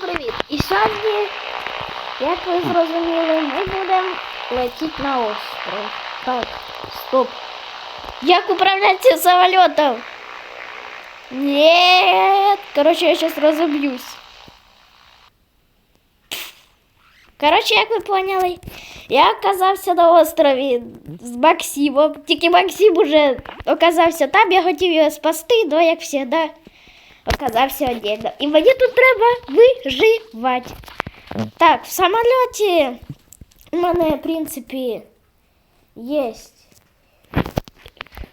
Привіт! І сьогодні, як ви зрозуміли, ми будемо летіти на остров. Так, стоп. Як управляться самолітом? Нет! Короче, я сейчас разобьюсь. Короче, як ви поняли, я оказався на острові з Максимом. Тільки Максим уже оказався там, я хотів його спасти, но як завжди оказався отдельно. І мені тут треба виживати. Так, в самоліті у мене, в принципі, є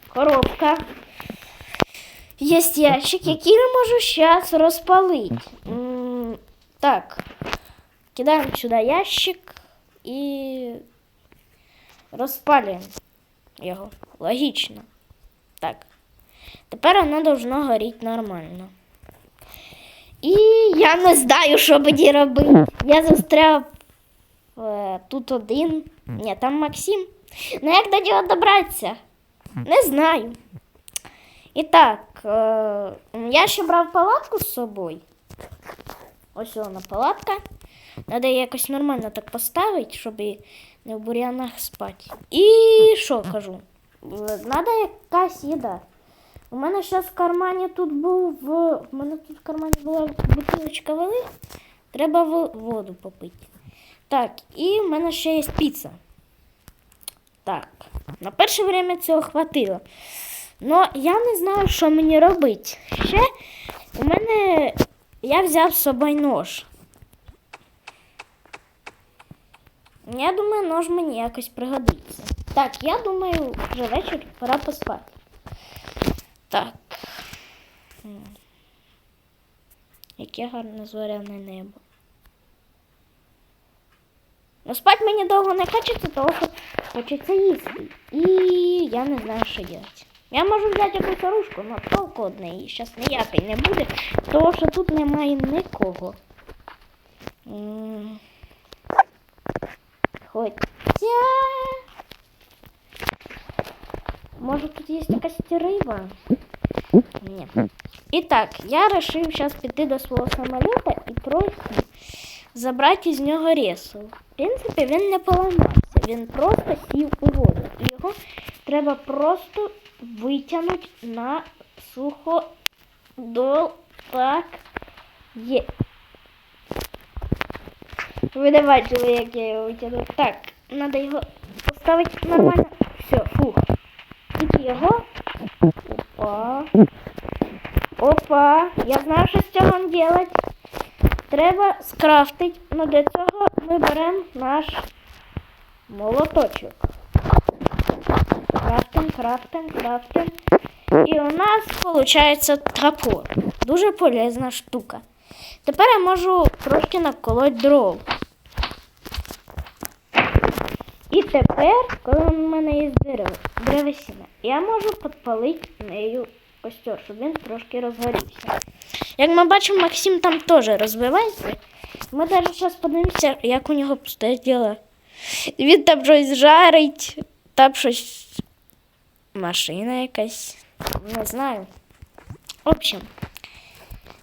коробка. Є ящик, який я можу зараз розпалити. М, Так, кидаємо сюди ящик і розпалюємо його. Логічно. Так. Тепер воно должно горіти нормально. І я не знаю, що мені робити. Я застряв е, тут один. Ні, там Максим. Ну як до нього добратися? Не знаю. І так, е, я ще брав палатку з собою. Ось вона палатка. Треба якось нормально так поставити, щоб не в бур'янах спати. І що кажу? Треба якась їда. У мене зараз в кармані тут був. в- У мене тут в кармані була бутилочка води. Треба воду попити. Так, і в мене ще є піца. Так, на перше время цього хватило. Ну, я не знаю, що мені робити. Ще у мене я взяв з собою нож. Я думаю, нож мені якось пригодиться. Так, я думаю, вже вечір пора поспати. Так. Яке гарне зоряне небо. Ну, спать мені довго не хочеться, тому що хочеться їсти. І я не знаю, що робити. Я можу взяти якусь оружку, але толку од неї зараз ніякої не буде, тому що тут немає нікого. М. Хоча. Може тут є якась риба? Ні. І так, я вирішив зараз піти до свого самоліта і просто забрати із нього ресу. В принципі, він не поламався, він просто сів у воду. Його треба просто витягнути на суходол. Так є. Ви не бачили, як я його витягнув. Так, треба його поставити нормально. Все, фух. Опа. Я знаю, що з цього робити. Треба скрафтити. Ну для цього ми беремо наш молоточок. Крафтим, крафтим, крафтим. І у нас виходить топор. Дуже полезна штука. Тепер я можу трошки наколоть дров. І тепер, коли у мене є дерево, древесина, я можу підпалити нею костер, щоб він трошки розгорівся. Як ми бачимо, Максим там теж розвивається. Ми навіть зараз подивимося, як у нього стоять діла. Він там щось жарить, там щось машина якась. Не знаю. В общем,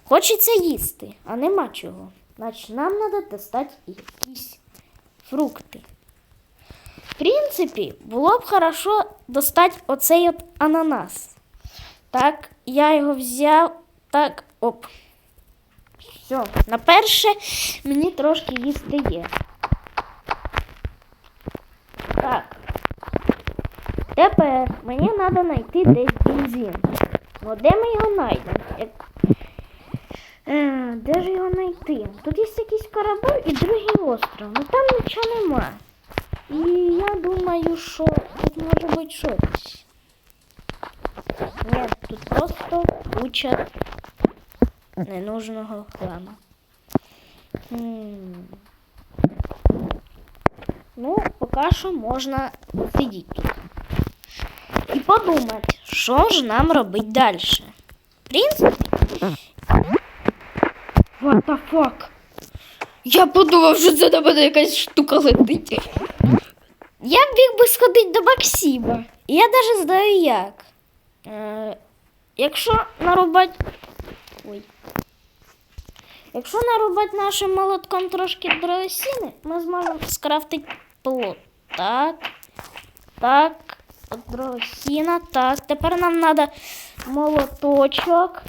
хочеться їсти, а нема чого. Значить, нам треба достати якісь фрукти. В принципі, було б хорошо достати оцей от ананас. Так, я його взяв. Так, оп. Все. На перше мені трошки їсти є. Так. Тепер мені треба знайти десь бензин. Ну, де ми його знайдемо? Е, де ж його знайти? Тут є якийсь корабель і другий остров. Ну там нічого нема. І я думаю, що тут може бути щось. Ні, тут просто куча ненужного хлама. Ну, поки що можна сидіти тут. І подумати, що ж нам робити далі. В принципі. What the fuck? Я подумав, що це на мене якась штука летить. Я б міг би сходити до Максима. Я навіть знаю як. Якщо нарубати. Ой. Якщо нарубати нашим молотком трошки древесини, ми зможемо скрафтити плот. Так. Так. Древесина. Так. Тепер нам треба молоточок.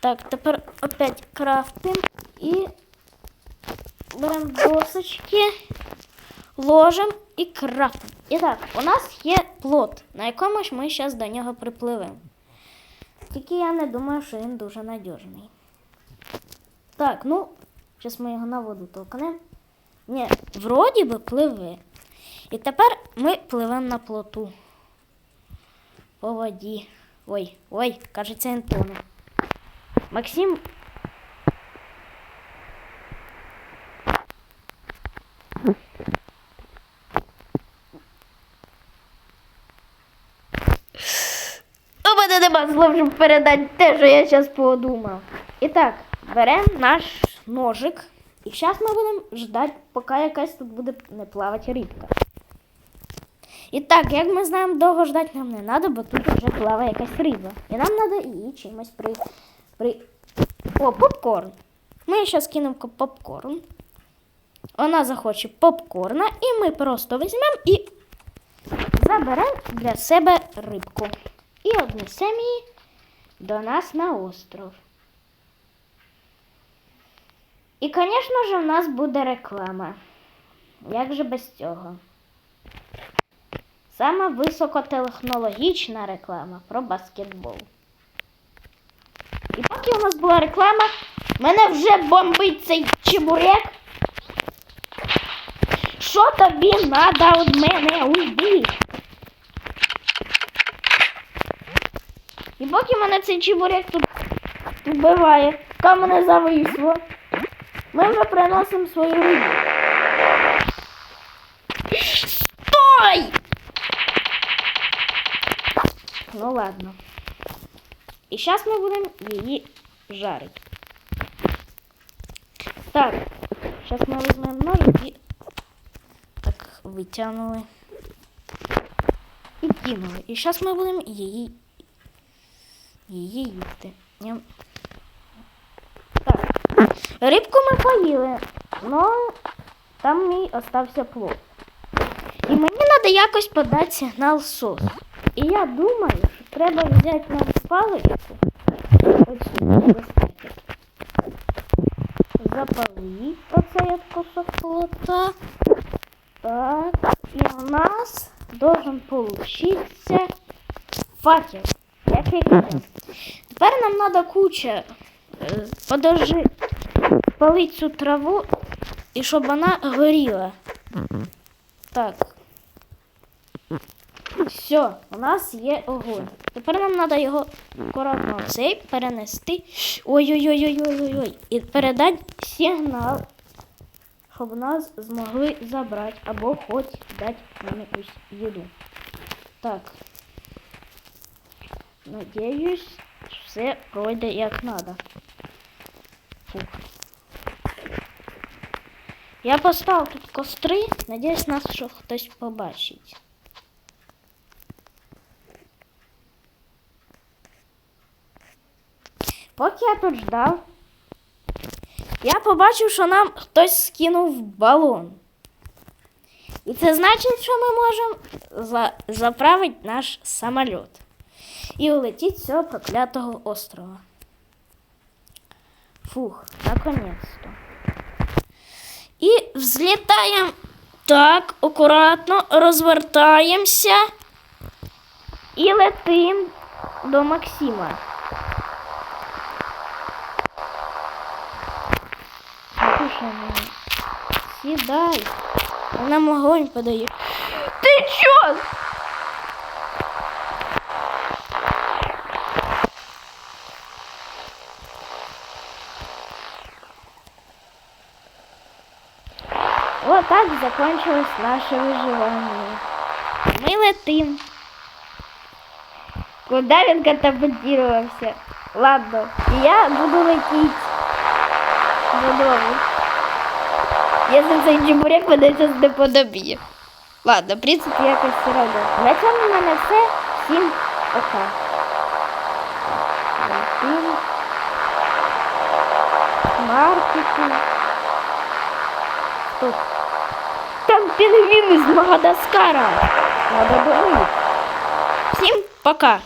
Так, тепер опять крафтим і беремо досочки, ложимо і крафтимо. І так, у нас є плот, на якому ж ми зараз до нього припливемо. Тільки я не думаю, що він дуже надіжний. Так, ну, зараз ми його на воду толкнемо. Ні, вроді би пливе. І тепер ми пливемо на плоту. По воді. Ой, ой, кажеться, він тоне. Максим. У щоб передати те, що я зараз подумав. І так, беремо наш ножик. І зараз ми будемо ждати, поки якась тут буде не плавати рибка. І так, як ми знаємо, довго ждати нам не треба, бо тут вже плаває якась риба. І нам треба її чимось при. при... О, попкорн. Ми зараз кинемо попкорн. Вона захоче попкорна, і ми просто візьмемо і заберемо для себе рибку. І однесемо її до нас на остров. І, звісно ж, у нас буде реклама. Як же без цього? Саме високотехнологічна реклама про баскетбол. І поки у нас була реклама, мене вже бомбить цей чебурек. Що тобі треба від мене? Уйди. І поки мене цей чебурек тут вбиває, яка мене зависло, ми вже приносимо свою рибу. Стой! Ну ладно. І зараз ми будемо її жарити. Так, зараз ми візьмемо ножик і так витягнули. І кинули. І зараз ми будемо її її їсти. Так. Рибку ми поїли, але там мій остався плод. І мені треба якось подати сигнал СОС. І я думаю, що треба взяти нам паличку. Ось. Запалити оцей от кусок. Так. І у нас должен получиться факел. Як. Тепер нам треба куча е, подожди, палити цю траву і щоб вона горіла. Так. Все, у нас є огонь. Тепер нам треба його акуратно цей перенести. Ой-ой-ой-ой-ой-ой. І передати сигнал, щоб нас змогли забрати або хоч дати нам якусь їду. Так. Надіюсь, все пройде як треба. Фух. Я поставив тут костри, надіюсь, нас що хтось побачить. Поки я тут ждав, я побачив, що нам хтось скинув балон. І це значить, що ми можемо за... заправити наш самоліт І улетіти з цього проклятого острова. Фух, наконец-то. І взлітаємо так, акуратно, розвертаємося і летим до Максима. Ну, сідай. Он нам огонь подає. Ти чо? Вот так закончилось наше выживание. Мы летим. Куда він катапультировался? Ладно, я буду лететь додому. Якщо цей чебурек мене зараз не. Ладно, в принципі, якось все одно. На цьому в мене все. Всім пока. Летим. супермаркеті. Тут. Там пінгвіни з Магадаскара. Надо було Всем пока!